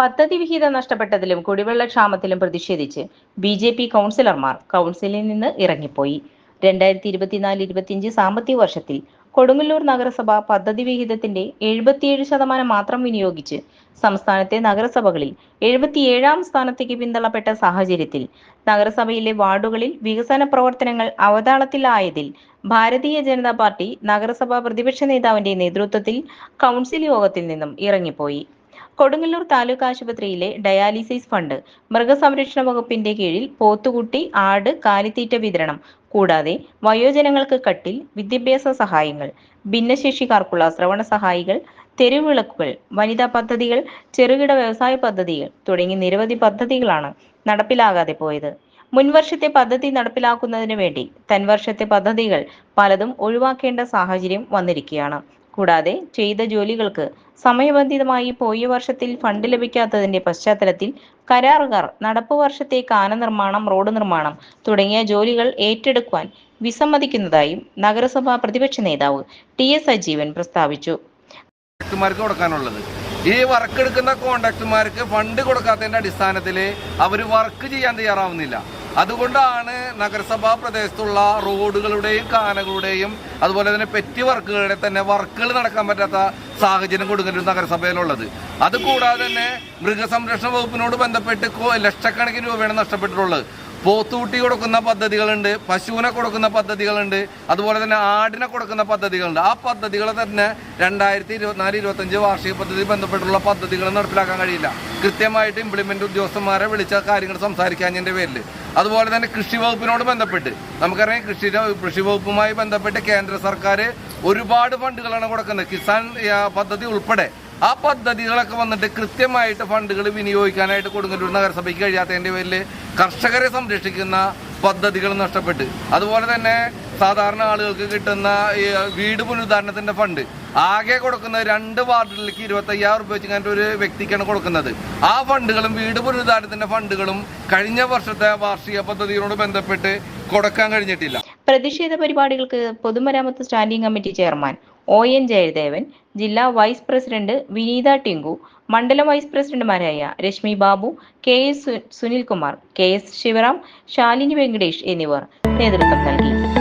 പദ്ധതി വിഹിതം നഷ്ടപ്പെട്ടതിലും കുടിവെള്ള ക്ഷാമത്തിലും പ്രതിഷേധിച്ച് ബി ജെ പി കൗൺസിലർമാർ കൗൺസിലിൽ നിന്ന് ഇറങ്ങിപ്പോയി. രണ്ടായിരത്തി ഇരുപത്തിനാല് ഇരുപത്തിയഞ്ച് സാമ്പത്തിക വർഷത്തിൽ കൊടുങ്ങല്ലൂർ നഗരസഭ പദ്ധതി വിഹിതത്തിന്റെ എഴുപത്തിയേഴ് ശതമാനം മാത്രം വിനിയോഗിച്ച് സംസ്ഥാനത്തെ നഗരസഭകളിൽ എഴുപത്തിയേഴാം സ്ഥാനത്തേക്ക് പിന്തള്ളപ്പെട്ട സാഹചര്യത്തിൽ നഗരസഭയിലെ വാർഡുകളിൽ വികസന പ്രവർത്തനങ്ങൾ അവതാളത്തിലായതിൽ ഭാരതീയ ജനതാ പാർട്ടി നഗരസഭാ പ്രതിപക്ഷ നേതാവിന്റെ നേതൃത്വത്തിൽ കൗൺസിൽ യോഗത്തിൽ നിന്നും ഇറങ്ങിപ്പോയി. കൊടുങ്ങല്ലൂർ താലൂക്ക് ആശുപത്രിയിലെ ഡയാലിസിസ് ഫണ്ട് മൃഗസംരക്ഷണ വകുപ്പിന്റെ കീഴിൽ പോത്തുകുട്ടി ആട് കാലിത്തീറ്റ വിതരണം. കൂടാതെ വയോജനങ്ങൾക്ക് കട്ടിൽ വിദ്യാഭ്യാസ സഹായങ്ങൾ ഭിന്നശേഷിക്കാർക്കുള്ള ശ്രവണ സഹായികൾ തെരുവിളക്കുകൾ വനിതാ പദ്ധതികൾ ചെറുകിട വ്യവസായ പദ്ധതികൾ തുടങ്ങി നിരവധി പദ്ധതികളാണ് നടപ്പിലാകാതെ പോയത്. മുൻവർഷത്തെ പദ്ധതി നടപ്പിലാക്കുന്നതിന് വേണ്ടി തൻവർഷത്തെ പദ്ധതികൾ പലതും ഒഴിവാക്കേണ്ട സാഹചര്യം വന്നിരിക്കുകയാണ്. കൂടാതെ ചെയ്ത ജോലികൾക്ക് സമയബന്ധിതമായി പോയ വർഷത്തിൽ ഫണ്ട് ലഭിക്കാത്തതിന്റെ പശ്ചാത്തലത്തിൽ കരാറുകാർ നടപ്പ് വർഷത്തെ കാന നിർമ്മാണം റോഡ് നിർമ്മാണം തുടങ്ങിയ ജോലികൾ ഏറ്റെടുക്കുവാൻ വിസമ്മതിക്കുന്നതായും നഗരസഭാ പ്രതിപക്ഷ നേതാവ് ടി എസ് സജീവൻ പ്രസ്താവിച്ചു. കൊടുക്കാനുള്ളത്. ഈ വർക്ക് എടുക്കുന്ന കോൺട്രാക്ടർമാർക്ക് ഫണ്ട് കൊടുക്കാത്തതിന്റെ അടിസ്ഥാനത്തിൽ അവർ വർക്ക് ചെയ്യാൻ തയ്യാറാവുന്നില്ല. അതുകൊണ്ടാണ് നഗരസഭാ പ്രദേശത്തുള്ള റോഡുകളുടെയും കാനകളുടെയും അതുപോലെ തന്നെ പെറ്റി വർക്കുകളുടെ തന്നെ വർക്കുകൾ നടക്കാൻ പറ്റാത്ത സാഹചര്യം കൊടുക്കുന്ന നഗരസഭയിലുള്ളത്. അതുകൂടാതെ തന്നെ മൃഗസംരക്ഷണ വകുപ്പിനോട് ബന്ധപ്പെട്ട് ലക്ഷക്കണക്കിന് രൂപയാണ് നഷ്ടപ്പെട്ടിട്ടുള്ളത്. പോത്തുകുട്ടി കൊടുക്കുന്ന പദ്ധതികളുണ്ട് പശുവിനെ കൊടുക്കുന്ന പദ്ധതികളുണ്ട് അതുപോലെ തന്നെ ആടിനെ കൊടുക്കുന്ന പദ്ധതികളുണ്ട്. ആ പദ്ധതികൾ തന്നെ രണ്ടായിരത്തി ഇരുപത്തിനാല് ഇരുപത്തഞ്ച് വാർഷിക പദ്ധതി ബന്ധപ്പെട്ടുള്ള പദ്ധതികൾ നടപ്പിലാക്കാൻ കഴിയില്ല. കൃത്യമായിട്ട് ഇംപ്ലിമെന്റ് ഉദ്യോഗസ്ഥന്മാരെ വിളിച്ച കാര്യങ്ങൾ സംസാരിക്കാഞ്ഞതിന്റെ പേരിൽ. അതുപോലെ തന്നെ കൃഷി വകുപ്പിനോട് ബന്ധപ്പെട്ട് നമുക്കറിയാം കൃഷി കൃഷി വകുപ്പുമായി ബന്ധപ്പെട്ട് കേന്ദ്ര സർക്കാർ ഒരുപാട് ഫണ്ടുകളാണ് കൊടുക്കുന്നത്. കിസാൻ പദ്ധതി ഉൾപ്പെടെ ആ പദ്ധതികളൊക്കെ വന്നിട്ട് കൃത്യമായിട്ട് ഫണ്ടുകൾ വിനിയോഗിക്കാനായിട്ട് കൊടുങ്ങല്ലൂർ നഗരസഭയ്ക്ക് കഴിയാത്തതിന്റെ പേരിൽ കർഷകരെ സംരക്ഷിക്കുന്ന പദ്ധതികൾ നഷ്ടപ്പെട്ട്. അതുപോലെ തന്നെ സാധാരണ ആളുകൾക്ക് കിട്ടുന്ന വീട് പുനരുദ്ധാരണത്തിന്റെ ഫണ്ട്. ആകെ കൊടുക്കുന്ന രണ്ട് വാർഡിലേക്ക് ഇരുപത്തി അയ്യായിരം രൂപ വെച്ച് ഒരു വ്യക്തിക്കാണ് കൊടുക്കുന്നത്. ആ ഫണ്ടുകളും വീട് പുനരുദ്ധാരണത്തിന്റെ ഫണ്ടുകളും കഴിഞ്ഞ വർഷത്തെ വാർഷിക പദ്ധതികളോട് ബന്ധപ്പെട്ട് കൊടുക്കാൻ കഴിഞ്ഞിട്ടില്ല. പ്രതിഷേധ പരിപാടികൾക്ക് പൊതുമരാമത്ത് standing committee chairman O N Jayadevan ജില്ലാ വൈസ് പ്രസിഡന്റ് വിനീത ടിങ്കു മണ്ഡലം വൈസ് പ്രസിഡന്റുമാരായ Reshmi Babu K S Sunilkumar K S Sivaram Shalini Venkatesh എന്നിവർ നേതൃത്വം നൽകി.